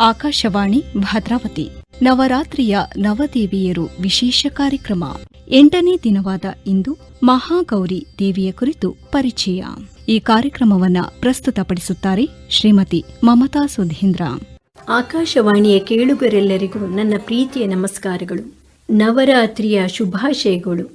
ಆಕಾಶವಾಣಿ ಭದ್ರಾವತಿ. ನವರಾತ್ರಿಯ ನವದೇವಿಯರು ವಿಶೇಷ ಕಾರ್ಯಕ್ರಮ. ಎಂಟನೇ ದಿನವಾದ ಇಂದು ಮಹಾಗೌರಿ ದೇವಿಯ ಕುರಿತು ಪರಿಚಯ. ಈ ಕಾರ್ಯಕ್ರಮವನ್ನ ಪ್ರಸ್ತುತಪಡಿಸುತ್ತಾರೆ ಶ್ರೀಮತಿ ಮಮತಾ ಸುಧೀಂದ್ರ. ಆಕಾಶವಾಣಿಯ ಕೇಳುಗರೆಲ್ಲರಿಗೂ ನನ್ನ ಪ್ರೀತಿಯ ನಮಸ್ಕಾರಗಳು. ನವರಾತ್ರಿಯ ಶುಭಾಶಯಗಳು.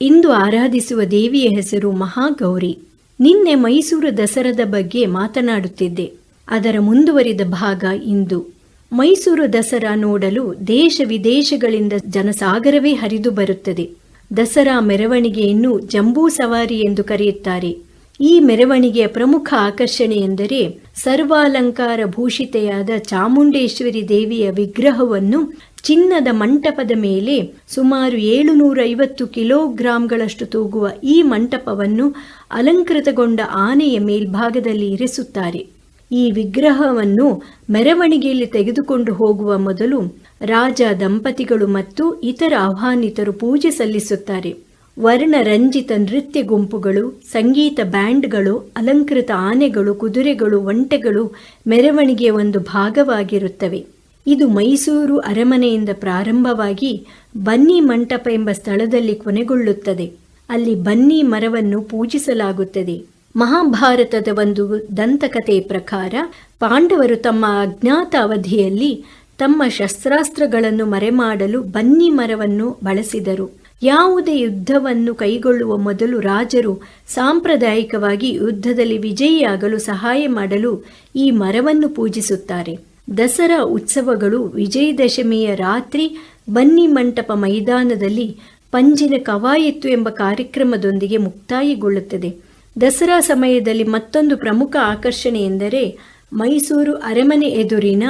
ಇಂದು ಆರಾಧಿಸುವ ದೇವಿಯ ಹೆಸರು ಮಹಾಗೌರಿ. ನಿನ್ನೆ ಮೈಸೂರು ದಸರಾದ ಬಗ್ಗೆ ಮಾತನಾಡುತ್ತಿದ್ದೆ. ಅದರ ಮುಂದುವರಿದ ಭಾಗ ಇಂದು. ಮೈಸೂರು ದಸರಾ ನೋಡಲು ದೇಶ ವಿದೇಶಗಳಿಂದ ಜನಸಾಗರವೇ ಹರಿದು ಬರುತ್ತದೆ. ದಸರಾ ಮೆರವಣಿಗೆಯನ್ನು ಜಂಬೂ ಸವಾರಿ ಎಂದು ಕರೆಯುತ್ತಾರೆ. ಈ ಮೆರವಣಿಗೆಯ ಪ್ರಮುಖ ಆಕರ್ಷಣೆ ಎಂದರೆ ಸರ್ವಾಲಂಕಾರ ಭೂಷಿತೆಯಾದ ಚಾಮುಂಡೇಶ್ವರಿ ದೇವಿಯ ವಿಗ್ರಹವನ್ನು ಚಿನ್ನದ ಮಂಟಪದ ಮೇಲೆ ಸುಮಾರು ಏಳುನೂರ ಐವತ್ತು ಕಿಲೋಗ್ರಾಂಗಳಷ್ಟು ತೂಗುವ ಈ ಮಂಟಪವನ್ನು ಅಲಂಕೃತಗೊಂಡ ಆನೆಯ ಮೇಲ್ಭಾಗದಲ್ಲಿ ಇರಿಸುತ್ತಾರೆ. ಈ ವಿಗ್ರಹವನ್ನು ಮೆರವಣಿಗೆಯಲ್ಲಿ ತೆಗೆದುಕೊಂಡು ಹೋಗುವ ಮೊದಲು ರಾಜ ದಂಪತಿಗಳು ಮತ್ತು ಇತರ ಆಹ್ವಾನಿತರು ಪೂಜೆ ಸಲ್ಲಿಸುತ್ತಾರೆ. ವರ್ಣರಂಜಿತ ನೃತ್ಯ ಗುಂಪುಗಳು, ಸಂಗೀತ ಬ್ಯಾಂಡ್ಗಳು, ಅಲಂಕೃತ ಆನೆಗಳು, ಕುದುರೆಗಳು, ಒಂಟೆಗಳು ಮೆರವಣಿಗೆಯ ಒಂದು ಭಾಗವಾಗಿರುತ್ತವೆ. ಇದು ಮೈಸೂರು ಅರಮನೆಯಿಂದ ಪ್ರಾರಂಭವಾಗಿ ಬನ್ನಿ ಮಂಟಪ ಎಂಬ ಸ್ಥಳದಲ್ಲಿ ಕೊನೆಗೊಳ್ಳುತ್ತದೆ. ಅಲ್ಲಿ ಬನ್ನಿ ಮರವನ್ನು ಪೂಜಿಸಲಾಗುತ್ತದೆ. ಮಹಾಭಾರತದ ಒಂದು ದಂತಕಥೆಯ ಪ್ರಕಾರ ಪಾಂಡವರು ತಮ್ಮ ಅಜ್ಞಾತ ಅವಧಿಯಲ್ಲಿ ತಮ್ಮ ಶಸ್ತ್ರಾಸ್ತ್ರಗಳನ್ನು ಮರೆಮಾಡಲು ಬನ್ನಿ ಮರವನ್ನು ಬಳಸಿದರು. ಯಾವುದೇ ಯುದ್ಧವನ್ನು ಕೈಗೊಳ್ಳುವ ಮೊದಲು ರಾಜರು ಸಾಂಪ್ರದಾಯಿಕವಾಗಿ ಯುದ್ಧದಲ್ಲಿ ವಿಜಯಿಯಾಗಲು ಸಹಾಯ ಮಾಡಲು ಈ ಮರವನ್ನು ಪೂಜಿಸುತ್ತಾರೆ. ದಸರಾ ಉತ್ಸವಗಳು ವಿಜಯದಶಮಿಯ ರಾತ್ರಿ ಬನ್ನಿ ಮಂಟಪ ಮೈದಾನದಲ್ಲಿ ಪಂಜಿನ ಕವಾಯತ್ತು ಎಂಬ ಕಾರ್ಯಕ್ರಮದೊಂದಿಗೆ ಮುಕ್ತಾಯಗೊಳ್ಳುತ್ತದೆ. ದಸರಾ ಸಮಯದಲ್ಲಿ ಮತ್ತೊಂದು ಪ್ರಮುಖ ಆಕರ್ಷಣೆ ಎಂದರೆ ಮೈಸೂರು ಅರಮನೆ ಎದುರಿನ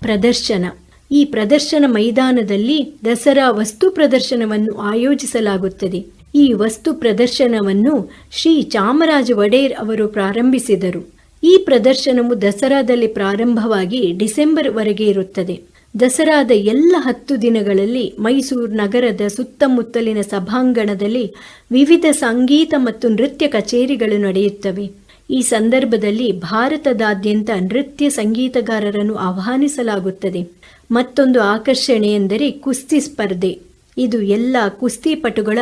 ಪ್ರದರ್ಶನ. ಈ ಪ್ರದರ್ಶನ ಮೈದಾನದಲ್ಲಿ ದಸರಾ ವಸ್ತು ಪ್ರದರ್ಶನವನ್ನು ಆಯೋಜಿಸಲಾಗುತ್ತದೆ. ಈ ವಸ್ತು ಪ್ರದರ್ಶನವನ್ನು ಶ್ರೀ ಚಾಮರಾಜ ಒಡೆಯರ್ ಅವರು ಪ್ರಾರಂಭಿಸಿದರು. ಈ ಪ್ರದರ್ಶನವು ದಸರಾದಲ್ಲಿ ಪ್ರಾರಂಭವಾಗಿ ಡಿಸೆಂಬರ್ ವರೆಗೆ ಇರುತ್ತದೆ. ದಸರಾದ ಎಲ್ಲ ಹತ್ತು ದಿನಗಳಲ್ಲಿ ಮೈಸೂರು ನಗರದ ಸುತ್ತಮುತ್ತಲಿನ ಸಭಾಂಗಣದಲ್ಲಿ ವಿವಿಧ ಸಂಗೀತ ಮತ್ತು ನೃತ್ಯ ಕಚೇರಿಗಳು ನಡೆಯುತ್ತವೆ. ಈ ಸಂದರ್ಭದಲ್ಲಿ ಭಾರತದಾದ್ಯಂತ ನೃತ್ಯ ಸಂಗೀತಗಾರರನ್ನು ಆಹ್ವಾನಿಸಲಾಗುತ್ತದೆ. ಮತ್ತೊಂದು ಆಕರ್ಷಣೆ ಎಂದರೆ ಕುಸ್ತಿ ಸ್ಪರ್ಧೆ. ಇದು ಎಲ್ಲ ಕುಸ್ತಿಪಟುಗಳ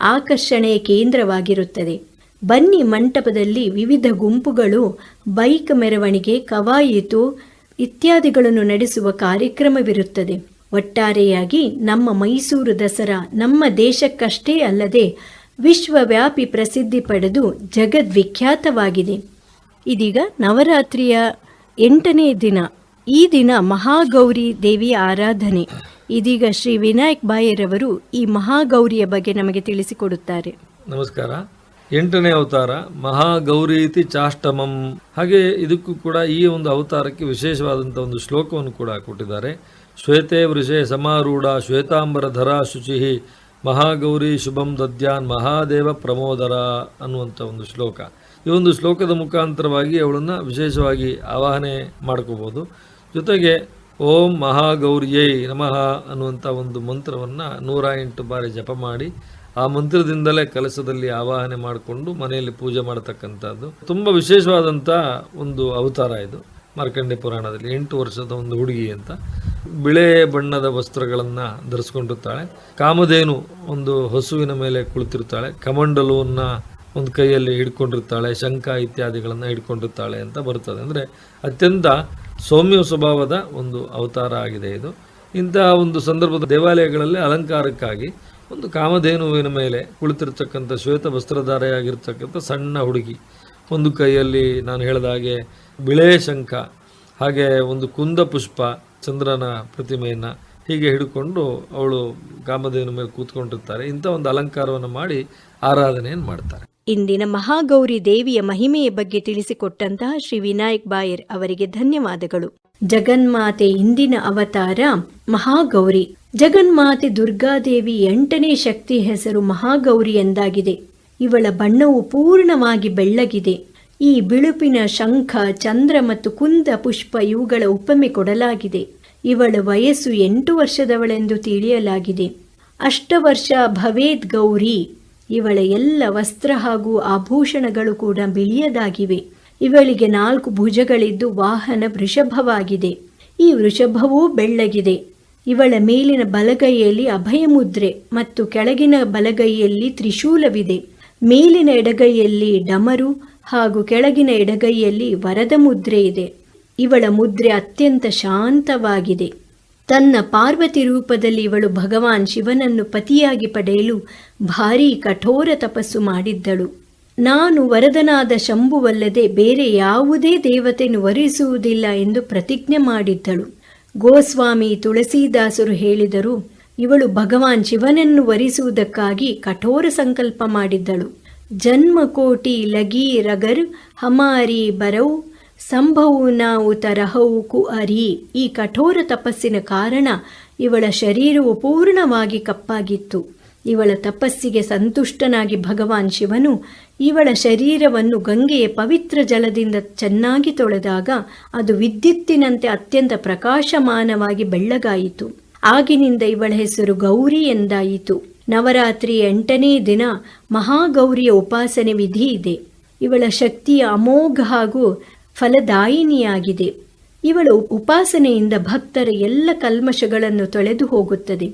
ಆಕರ್ಷಣೆಯ ಕೇಂದ್ರವಾಗಿರುತ್ತದೆ. ಬನ್ನಿ ಮಂಟಪದಲ್ಲಿ ವಿವಿಧ ಗುಂಪುಗಳು, ಬೈಕ್ ಮೆರವಣಿಗೆ, ಕವಾಯಿತು ಇತ್ಯಾದಿಗಳನ್ನು ನಡೆಸುವ ಕಾರ್ಯಕ್ರಮವಿರುತ್ತದೆ. ಒಟ್ಟಾರೆಯಾಗಿ ನಮ್ಮ ಮೈಸೂರು ದಸರಾ ನಮ್ಮ ದೇಶಕ್ಕಷ್ಟೇ ಅಲ್ಲದೆ ವಿಶ್ವವ್ಯಾಪಿ ಪ್ರಸಿದ್ಧಿ ಪಡೆದು ಜಗದ್ವಿಖ್ಯಾತವಾಗಿದೆ. ಇದೀಗ ನವರಾತ್ರಿಯ ಎಂಟನೇ ದಿನ, ಈ ದಿನ ಮಹಾಗೌರಿ ದೇವಿಯ ಆರಾಧನೆ. ಇದೀಗ ಶ್ರೀ ವಿನಾಯಕ್ ಬಾಯರವರು ಈ ಮಹಾಗೌರಿಯ ಬಗ್ಗೆ ನಮಗೆ ತಿಳಿಸಿಕೊಡುತ್ತಾರೆ. ನಮಸ್ಕಾರ. ಎಂಟನೇ ಅವತಾರ, ಮಹಾಗೌರೀತಿ ಚಾಷ್ಟಮಂ. ಹಾಗೆ ಇದಕ್ಕೂ ಕೂಡ ಈ ಒಂದು ಅವತಾರಕ್ಕೆ ವಿಶೇಷವಾದಂಥ ಒಂದು ಶ್ಲೋಕವನ್ನು ಕೂಡ ಕೊಟ್ಟಿದ್ದಾರೆ. ಶ್ವೇತೆ ವೃಷೆ ಸಮಾರೂಢ ಶ್ವೇತಾಂಬರ ಶುಚಿಹಿ ಶುಚಿ ಮಹಾಗೌರಿ ಶುಭಂ ದದ್ಯಾನ್ ಮಹಾದೇವ ಪ್ರಮೋದರ ಅನ್ನುವಂಥ ಒಂದು ಶ್ಲೋಕ. ಈ ಒಂದು ಶ್ಲೋಕದ ಮುಖಾಂತರವಾಗಿ ಅವಳನ್ನು ವಿಶೇಷವಾಗಿ ಆವಾಹನೆ ಮಾಡ್ಕೋಬೋದು. ಜೊತೆಗೆ ಓಂ ಮಹಾಗೌರಿಯೇ ನಮಃ ಅನ್ನುವಂಥ ಒಂದು ಮಂತ್ರವನ್ನು ನೂರ ಎಂಟು ಬಾರಿ ಜಪ ಮಾಡಿ ಆ ಮಂತ್ರದಿಂದಲೇ ಕಲಸದಲ್ಲಿ ಆವಾಹನೆ ಮಾಡಿಕೊಂಡು ಮನೆಯಲ್ಲಿ ಪೂಜೆ ಮಾಡತಕ್ಕಂಥದ್ದು. ತುಂಬ ವಿಶೇಷವಾದಂಥ ಒಂದು ಅವತಾರ ಇದು ಮಾರ್ಕಂಡೆ ಪುರಾಣದಲ್ಲಿ, ಎಂಟು ವರ್ಷದ ಒಂದು ಹುಡುಗಿ ಅಂತ. ಬಿಳೆ ಬಣ್ಣದ ವಸ್ತ್ರಗಳನ್ನು ಧರಿಸ್ಕೊಂಡಿರ್ತಾಳೆ. ಕಾಮಧೇನು ಒಂದು ಹಸುವಿನ ಮೇಲೆ ಕುಳಿತಿರ್ತಾಳೆ. ಕಮಂಡಲವನ್ನು ಒಂದು ಕೈಯಲ್ಲಿ ಹಿಡ್ಕೊಂಡಿರ್ತಾಳೆ, ಶಂಖ ಇತ್ಯಾದಿಗಳನ್ನು ಹಿಡ್ಕೊಂಡಿರ್ತಾಳೆ ಅಂತ ಬರ್ತದೆ. ಅಂದರೆ ಅತ್ಯಂತ ಸೌಮ್ಯ ಸ್ವಭಾವದ ಒಂದು ಅವತಾರ ಆಗಿದೆ ಇದು. ಇಂತಹ ಒಂದು ಸಂದರ್ಭದ ದೇವಾಲಯಗಳಲ್ಲಿ ಅಲಂಕಾರಕ್ಕಾಗಿ ಒಂದು ಕಾಮಧೇನುವಿನ ಮೇಲೆ ಕುಳಿತಿರ್ತಕ್ಕಂಥ ಶ್ವೇತ ವಸ್ತ್ರಧಾರೆಯಾಗಿರ್ತಕ್ಕಂಥ ಸಣ್ಣ ಹುಡುಗಿ, ಒಂದು ಕೈಯಲ್ಲಿ ನಾನು ಹೇಳಿದ ಹಾಗೆ ಬಿಳೆ ಶಂಖ, ಹಾಗೆ ಒಂದು ಕುಂದ ಪುಷ್ಪ ಚಂದ್ರನ ಪ್ರತಿಮೆಯನ್ನು ಹೀಗೆ ಹಿಡ್ಕೊಂಡು ಅವಳು ಕಾಮಧೇನು ಮೇಲೆ ಕೂತ್ಕೊಂಡಿರ್ತಾರೆ. ಇಂಥ ಒಂದು ಅಲಂಕಾರವನ್ನು ಮಾಡಿ ಆರಾಧನೆಯನ್ನು ಮಾಡ್ತಾರೆ. ಇಂದಿನ ಮಹಾಗೌರಿ ದೇವಿಯ ಮಹಿಮೆಯ ಬಗ್ಗೆ ತಿಳಿಸಿಕೊಟ್ಟಂತಹ ಶ್ರೀ ವಿನಾಯಕ್ ಬಾಯರ್ ಅವರಿಗೆ ಧನ್ಯವಾದಗಳು. ಜಗನ್ಮಾತೆ ಇಂದಿನ ಅವತಾರ ಮಹಾಗೌರಿ. ಜಗನ್ಮಾತೆ ದುರ್ಗಾದೇವಿ ಎಂಟನೇ ಶಕ್ತಿ ಹೆಸರು ಮಹಾಗೌರಿ ಎಂದಾಗಿದೆ. ಇವಳ ಬಣ್ಣವು ಪೂರ್ಣವಾಗಿ ಬೆಳ್ಳಗಿದೆ. ಈ ಬಿಳುಪಿನ ಶಂಖ, ಚಂದ್ರ ಮತ್ತು ಕುಂದ ಪುಷ್ಪ ಇವುಗಳ ಉಪಮೆ ಕೊಡಲಾಗಿದೆ. ಇವಳ ವಯಸ್ಸು ಎಂಟು ವರ್ಷದವಳೆಂದು ತಿಳಿಯಲಾಗಿದೆ. ಅಷ್ಟವರ್ಷ ಭವೇದ್ ಗೌರಿ ಇವಳ ಎಲ್ಲ ವಸ್ತ್ರ ಹಾಗೂ ಆಭೂಷಣಗಳು ಕೂಡ ಬಿಳಿಯದಾಗಿವೆ. ಇವಳಿಗೆ ನಾಲ್ಕು ಭುಜಗಳಿದ್ದು ವಾಹನ ವೃಷಭವಾಗಿದೆ. ಈ ವೃಷಭವೂ ಬೆಳ್ಳಗಿದೆ. ಇವಳ ಮೇಲಿನ ಬಲಗೈಯಲ್ಲಿ ಅಭಯ ಮುದ್ರೆ ಮತ್ತು ಕೆಳಗಿನ ಬಲಗೈಯಲ್ಲಿ ತ್ರಿಶೂಲವಿದೆ. ಮೇಲಿನ ಎಡಗೈಯಲ್ಲಿ ಡಮರು ಹಾಗೂ ಕೆಳಗಿನ ಎಡಗೈಯಲ್ಲಿ ವರದ ಮುದ್ರೆ ಇದೆ. ಇವಳ ಮುದ್ರೆ ಅತ್ಯಂತ ಶಾಂತವಾಗಿದೆ. ತನ್ನ ಪಾರ್ವತಿ ರೂಪದಲ್ಲಿ ಇವಳು ಭಗವಾನ್ ಶಿವನನ್ನು ಪತಿಯಾಗಿ ಪಡೆಯಲು ಭಾರೀ ಕಠೋರ ತಪಸ್ಸು ಮಾಡಿದ್ದಳು. ನಾನು ವರದನಾದ ಶಂಭುವಲ್ಲದೆ ಬೇರೆ ಯಾವುದೇ ದೇವತೆಯನ್ನು ವರಿಸುವುದಿಲ್ಲ ಎಂದು ಪ್ರತಿಜ್ಞೆ ಮಾಡಿದ್ದಳು. ಗೋಸ್ವಾಮಿ ತುಳಸೀದಾಸರು ಹೇಳಿದರು, ಇವಳು ಭಗವಾನ್ ಶಿವನನ್ನು ವರಿಸುವುದಕ್ಕಾಗಿ ಕಠೋರ ಸಂಕಲ್ಪ ಮಾಡಿದ್ದಳು. ಜನ್ಮಕೋಟಿ ಲಗಿ ರಗರ್ ಹಮಾರಿ ಬರೌ ಸಂಭವು ನಾವು ತರಹವು ಕು ಅರಿ ಈ ಕಠೋರ ತಪಸ್ಸಿನ ಕಾರಣ ಇವಳ ಶರೀರವು ಪೂರ್ಣವಾಗಿ ಕಪ್ಪಾಗಿತ್ತು. ಇವಳ ತಪಸ್ಸಿಗೆ ಸಂತುಷ್ಟನಾಗಿ ಭಗವಾನ್ ಶಿವನು ಇವಳ ಶರೀರವನ್ನು ಗಂಗೆಯ ಪವಿತ್ರ ಜಲದಿಂದ ಚೆನ್ನಾಗಿ ತೊಳೆದಾಗ ಅದು ವಿದ್ಯುತ್ತಿನಂತೆ ಅತ್ಯಂತ ಪ್ರಕಾಶಮಾನವಾಗಿ ಬೆಳ್ಳಗಾಯಿತು. ಆಗಿನಿಂದ ಇವಳ ಹೆಸರು ಗೌರಿ ಎಂದಾಯಿತು. ನವರಾತ್ರಿ ಎಂಟನೇ ದಿನ ಮಹಾಗೌರಿಯ ಉಪಾಸನೆ ವಿಧಿ ಇದೆ. ಇವಳ ಶಕ್ತಿಯ ಅಮೋಘ ಹಾಗೂ ಫಲದಾಯಿನಿಯಾಗಿದೆ. ಇವಳ ಉಪಾಸನೆಯಿಂದ ಭಕ್ತರ ಎಲ್ಲ ಕಲ್ಮಶಗಳನ್ನು ತೊಳೆದು ಹೋಗುತ್ತದೆ.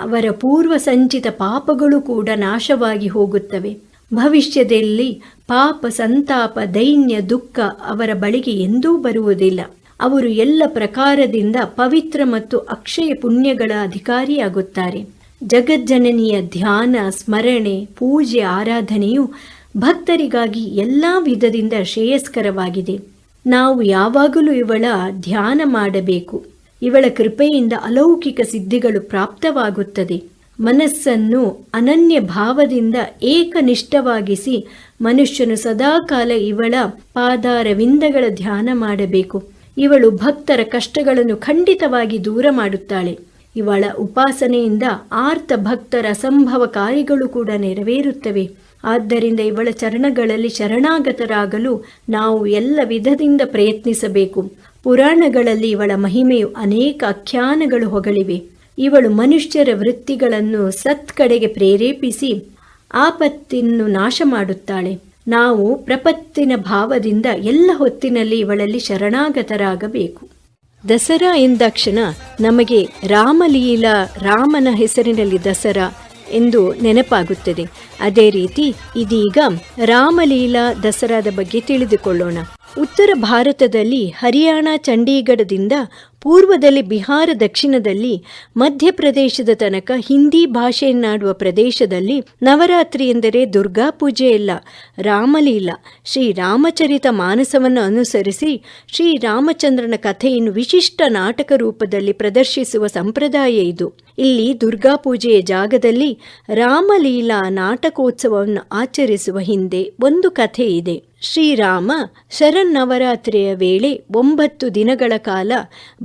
ಅವರ ಪೂರ್ವ ಸಂಚಿತ ಪಾಪಗಳು ಕೂಡ ನಾಶವಾಗಿ ಹೋಗುತ್ತವೆ. ಭವಿಷ್ಯದಲ್ಲಿ ಪಾಪ, ಸಂತಾಪ, ದೈನ್ಯ, ದುಃಖ ಅವರ ಬಳಿಗೆ ಎಂದೂ ಬರುವುದಿಲ್ಲ. ಅವರು ಎಲ್ಲ ಪ್ರಕಾರದಿಂದ ಪವಿತ್ರ ಮತ್ತು ಅಕ್ಷಯ ಪುಣ್ಯಗಳ ಅಧಿಕಾರಿಯಾಗುತ್ತಾರೆ. ಜಗಜ್ಜನನಿಯ ಧ್ಯಾನ, ಸ್ಮರಣೆ, ಪೂಜೆ, ಆರಾಧನೆಯು ಭಕ್ತರಿಗಾಗಿ ಎಲ್ಲ ವಿಧದಿಂದ ಶ್ರೇಯಸ್ಕರವಾಗಿದೆ. ನಾವು ಯಾವಾಗಲೂ ಇವಳ ಧ್ಯಾನ ಮಾಡಬೇಕು. ಇವಳ ಕೃಪೆಯಿಂದ ಅಲೌಕಿಕ ಸಿದ್ಧಿಗಳು ಪ್ರಾಪ್ತವಾಗುತ್ತದೆ. ಮನಸ್ಸನ್ನು ಅನನ್ಯ ಭಾವದಿಂದ ಏಕನಿಷ್ಠವಾಗಿಸಿ ಮನುಷ್ಯನು ಸದಾಕಾಲ ಇವಳ ಪಾದಾರವಿಂದಗಳ ಧ್ಯಾನ ಮಾಡಬೇಕು. ಇವಳು ಭಕ್ತರ ಕಷ್ಟಗಳನ್ನು ಖಂಡಿತವಾಗಿ ದೂರ ಮಾಡುತ್ತಾಳೆ. ಇವಳ ಉಪಾಸನೆಯಿಂದ ಆರ್ತ ಭಕ್ತರ ಅಸಂಭವ ಕಾರ್ಯಗಳು ಕೂಡ ನೆರವೇರುತ್ತವೆ. ಆದ್ದರಿಂದ ಇವಳ ಚರಣಗಳಲ್ಲಿ ಶರಣಾಗತರಾಗಲು ನಾವು ಎಲ್ಲ ವಿಧದಿಂದ ಪ್ರಯತ್ನಿಸಬೇಕು. ಪುರಾಣಗಳಲ್ಲಿ ಇವಳ ಮಹಿಮೆಯು ಅನೇಕ ಆಖ್ಯಾನಗಳು ಹೊಗಳಿವೆ. ಇವಳು ಮನುಷ್ಯರ ವೃತ್ತಿಗಳನ್ನು ಸತ್ ಕಡೆಗೆ ಪ್ರೇರೇಪಿಸಿ ಆಪತ್ತಿನ್ನು ನಾಶ ಮಾಡುತ್ತಾಳೆ ನಾವು ಪ್ರಪತ್ತಿನ ಭಾವದಿಂದ ಎಲ್ಲ ಹೊತ್ತಿನಲ್ಲಿ ಇವಳಲ್ಲಿ ಶರಣಾಗತರಾಗಬೇಕು. ದಸರಾ ಎಂದಾಕ್ಷಣ ನಮಗೆ ರಾಮಲೀಲಾ ರಾಮನ ಹೆಸರಿನಲ್ಲಿ ದಸರಾ ಎಂದು ನೆನಪಾಗುತ್ತದೆ. ಅದೇ ರೀತಿ ಇದೀಗ ರಾಮಲೀಲಾ ದಸರಾದ ಬಗ್ಗೆ ತಿಳಿದುಕೊಳ್ಳೋಣ. ಉತ್ತರ ಭಾರತದಲ್ಲಿ ಹರಿಯಾಣ ಚಂಡೀಗಢದಿಂದ ಪೂರ್ವದಲ್ಲಿ ಬಿಹಾರ, ದಕ್ಷಿಣದಲ್ಲಿ ಮಧ್ಯಪ್ರದೇಶದ ತನಕ ಹಿಂದಿ ಭಾಷೆಯನ್ನಾಡುವ ಪ್ರದೇಶದಲ್ಲಿ ನವರಾತ್ರಿ ಎಂದರೆ ದುರ್ಗಾ ಪೂಜೆಯಲ್ಲ ರಾಮಲೀಲಾ. ಶ್ರೀರಾಮಚರಿತ ಮಾನಸವನ್ನು ಅನುಸರಿಸಿ ಶ್ರೀರಾಮಚಂದ್ರನ ಕಥೆಯನ್ನು ವಿಶಿಷ್ಟ ನಾಟಕ ರೂಪದಲ್ಲಿ ಪ್ರದರ್ಶಿಸುವ ಸಂಪ್ರದಾಯ ಇದು. ಇಲ್ಲಿ ದುರ್ಗಾ ಪೂಜೆಯ ಜಾಗದಲ್ಲಿ ರಾಮಲೀಲಾ ನಾಟಕೋತ್ಸವವನ್ನು ಆಚರಿಸುವ ಹಿಂದೆ ಒಂದು ಕಥೆ ಇದೆ. ಶ್ರೀರಾಮ ಶರನ್ನವರಾತ್ರಿಯ ವೇಳೆ ಒಂಬತ್ತು ದಿನಗಳ ಕಾಲ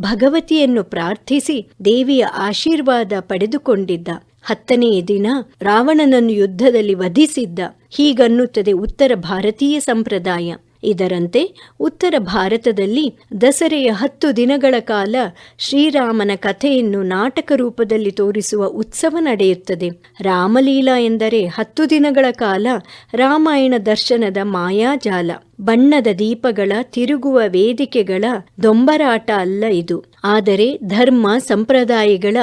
ಭಗವತಿಯನ್ನು ಪ್ರಾರ್ಥಿಸಿ ದೇವಿಯ ಆಶೀರ್ವಾದ ಪಡೆದುಕೊಂಡಿದ್ದ. ಹತ್ತನೆಯ ದಿನ ರಾವಣನನ್ನು ಯುದ್ಧದಲ್ಲಿ ವಧಿಸಿದ್ದ. ಹೀಗನ್ನುತ್ತದೆ ಉತ್ತರ ಭಾರತೀಯ ಸಂಪ್ರದಾಯ. ಇದರಂತೆ ಉತ್ತರ ಭಾರತದಲ್ಲಿ ದಸರೆಯ ಹತ್ತು ದಿನಗಳ ಕಾಲ ಶ್ರೀರಾಮನ ಕಥೆಯನ್ನು ನಾಟಕ ರೂಪದಲ್ಲಿ ತೋರಿಸುವ ಉತ್ಸವ ನಡೆಯುತ್ತದೆ. ರಾಮಲೀಲಾ ಎಂದರೆ ಹತ್ತು ದಿನಗಳ ಕಾಲ ರಾಮಾಯಣ ದರ್ಶನದ ಮಾಯಾಜಾಲ. ಬಣ್ಣದ ದೀಪಗಳ ತಿರುಗುವ ವೇದಿಕೆಗಳ ದೊಂಬರಾಟ ಅಲ್ಲ ಇದು. ಆದರೆ ಧರ್ಮ ಸಂಪ್ರದಾಯಗಳ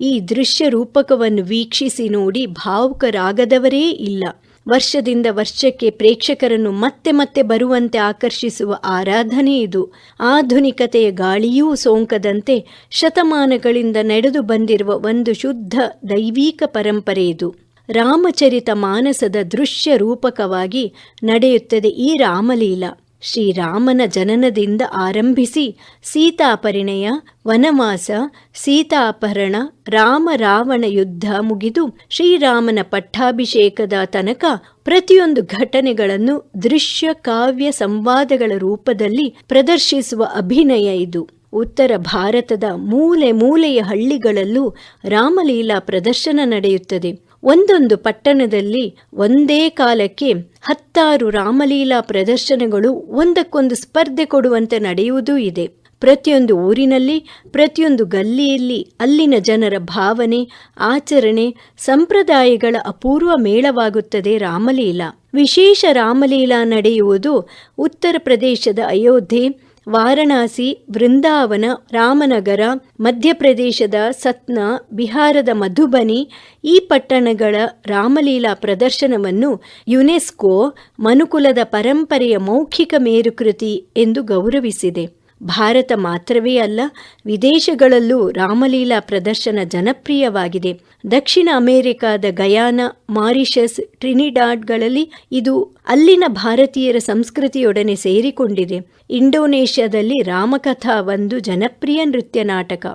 ಈ ದೃಶ್ಯ ರೂಪಕವನ್ನು ವೀಕ್ಷಿಸಿ ನೋಡಿ ಭಾವುಕರಾಗದವರೇ ಇಲ್ಲ. ವರ್ಷದಿಂದ ವರ್ಷಕ್ಕೆ ಪ್ರೇಕ್ಷಕರನ್ನು ಮತ್ತೆ ಮತ್ತೆ ಬರುವಂತೆ ಆಕರ್ಷಿಸುವ ಆರಾಧನೆ ಇದು. ಆಧುನಿಕತೆಯ ಗಾಳಿಯೂ ಸೋಂಕದಂತೆ ಶತಮಾನಗಳಿಂದ ನಡೆದು ಬಂದಿರುವ ಒಂದು ಶುದ್ಧ ದೈವೀಕ ಪರಂಪರೆ ಇದು. ರಾಮಚರಿತ ಮಾನಸದ ದೃಶ್ಯ ರೂಪಕವಾಗಿ ನಡೆಯುತ್ತದೆ ಈ ರಾಮಲೀಲಾ. ಶ್ರೀರಾಮನ ಜನನದಿಂದ ಆರಂಭಿಸಿ ಸೀತಾಪರಿಣಯ, ವನವಾಸ, ಸೀತಾಪಹರಣ, ರಾಮ ರಾವಣ ಯುದ್ಧ ಮುಗಿದು ಶ್ರೀರಾಮನ ಪಟ್ಟಾಭಿಷೇಕದ ತನಕ ಪ್ರತಿಯೊಂದು ಘಟನೆಗಳನ್ನು ದೃಶ್ಯ ಕಾವ್ಯ ಸಂವಾದಗಳ ರೂಪದಲ್ಲಿ ಪ್ರದರ್ಶಿಸುವ ಅಭಿನಯ ಇದು. ಉತ್ತರ ಭಾರತದ ಮೂಲೆ ಮೂಲೆಯ ಹಳ್ಳಿಗಳಲ್ಲೂ ರಾಮಲೀಲಾ ಪ್ರದರ್ಶನ ನಡೆಯುತ್ತದೆ. ಒಂದೊಂದು ಪಟ್ಟಣದಲ್ಲಿ ಒಂದೇ ಕಾಲಕ್ಕೆ ಹತ್ತಾರು ರಾಮಲೀಲಾ ಪ್ರದರ್ಶನಗಳು, ಒಂದಕ್ಕೊಂದು ಸ್ಪರ್ಧೆ ಕೊಡುವಂತೆ ನಡೆಯುವುದೂ ಇದೆ. ಪ್ರತಿಯೊಂದು ಊರಿನಲ್ಲಿ, ಪ್ರತಿಯೊಂದು ಗಲ್ಲಿಯಲ್ಲಿ ಅಲ್ಲಿನ ಜನರ ಭಾವನೆ, ಆಚರಣೆ, ಸಂಪ್ರದಾಯಗಳ ಅಪೂರ್ವ ಮೇಳವಾಗುತ್ತದೆ ರಾಮಲೀಲಾ. ವಿಶೇಷ ರಾಮಲೀಲಾ ನಡೆಯುವುದು ಉತ್ತರ ಪ್ರದೇಶದ ಅಯೋಧ್ಯೆ ವಾರಣಾಸಿ, ವೃಂದಾವನ, ರಾಮನಗರ, ಮಧ್ಯಪ್ರದೇಶದ ಸತ್ನಾ, ಬಿಹಾರದ ಮಧುಬನಿ ಈ ಪಟ್ಟಣಗಳ ರಾಮಲೀಲಾ ಪ್ರದರ್ಶನವನ್ನು ಯುನೆಸ್ಕೋ ಮನುಕುಲದ ಪರಂಪರೆಯ ಮೌಖಿಕ ಮೇರುಕೃತಿ ಎಂದು ಗೌರವಿಸಿದೆ. ಭಾರತ ಮಾತ್ರವೇ ಅಲ್ಲ, ವಿದೇಶಗಳಲ್ಲೂ ರಾಮಲೀಲಾ ಪ್ರದರ್ಶನ ಜನಪ್ರಿಯವಾಗಿದೆ. ದಕ್ಷಿಣ ಅಮೆರಿಕಾದ ಗಯಾನ, ಮಾರಿಷಸ್, ಟ್ರಿನಿಡಾಡ್ಗಳಲ್ಲಿ ಇದು ಅಲ್ಲಿನ ಭಾರತೀಯರ ಸಂಸ್ಕೃತಿಯೊಡನೆ ಸೇರಿಕೊಂಡಿದೆ. ಇಂಡೋನೇಷ್ಯಾದಲ್ಲಿ ರಾಮಕಥಾ ಒಂದು ಜನಪ್ರಿಯ ನೃತ್ಯ ನಾಟಕ.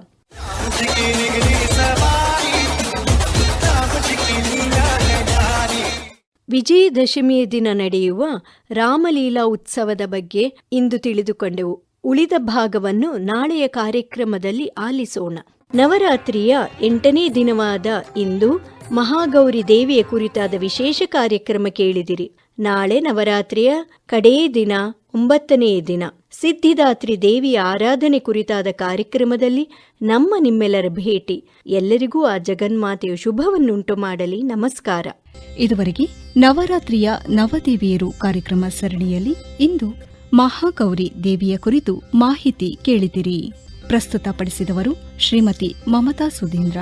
ವಿಜಯದಶಮಿಯ ದಿನ ನಡೆಯುವ ರಾಮಲೀಲಾ ಉತ್ಸವದ ಬಗ್ಗೆ ಇಂದು ತಿಳಿದುಕೊಂಡೆವು. ಉಳಿದ ಭಾಗವನ್ನು ನಾಳೆಯ ಕಾರ್ಯಕ್ರಮದಲ್ಲಿ ಆಲಿಸೋಣ. ನವರಾತ್ರಿಯ ಎಂಟನೇ ದಿನವಾದ ಇಂದು ಮಹಾಗೌರಿ ದೇವಿಯ ಕುರಿತಾದ ವಿಶೇಷ ಕಾರ್ಯಕ್ರಮ ಕೇಳಿದಿರಿ. ನಾಳೆ ನವರಾತ್ರಿಯ ಕಡೇ ದಿನ ಒಂಬತ್ತನೆಯ ದಿನ. ಸಿದ್ಧಿದಾತ್ರಿ ದೇವಿಯ ಆರಾಧನೆ ಕುರಿತಾದ ಕಾರ್ಯಕ್ರಮದಲ್ಲಿ ನಮ್ಮ ನಿಮ್ಮೆಲ್ಲರ ಭೇಟಿ. ಎಲ್ಲರಿಗೂ ಆ ಜಗನ್ಮಾತೆಯ ಶುಭವನ್ನುಂಟು ಮಾಡಲಿ. ನಮಸ್ಕಾರ. ಇದುವರೆಗೆ ನವರಾತ್ರಿಯ ನವದೇವಿಯರು ಕಾರ್ಯಕ್ರಮ ಸರಣಿಯಲ್ಲಿ ಇಂದು ಮಹಾಗೌರಿ ದೇವಿಯ ಕುರಿತು ಮಾಹಿತಿ ಕೇಳಿದಿರಿ. ಪ್ರಸ್ತುತಪಡಿಸಿದವರು ಶ್ರೀಮತಿ ಮಮತಾ ಸುಧೀಂದ್ರ.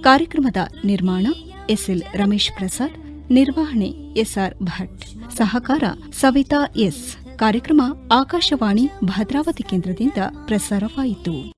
ಕಾರ್ಯಕ್ರಮದ ನಿರ್ಮಾಣ ಎಸ್ಎಲ್ ರಮೇಶ್ ಪ್ರಸಾದ್, ನಿರ್ವಹಣೆ ಎಸ್ಆರ್ ಭಟ್, ಸಹಕಾರ ಸವಿತಾ ಎಸ್. ಕಾರ್ಯಕ್ರಮ ಆಕಾಶವಾಣಿ ಭದ್ರಾವತಿ ಕೇಂದ್ರದಿಂದ ಪ್ರಸಾರವಾಯಿತು.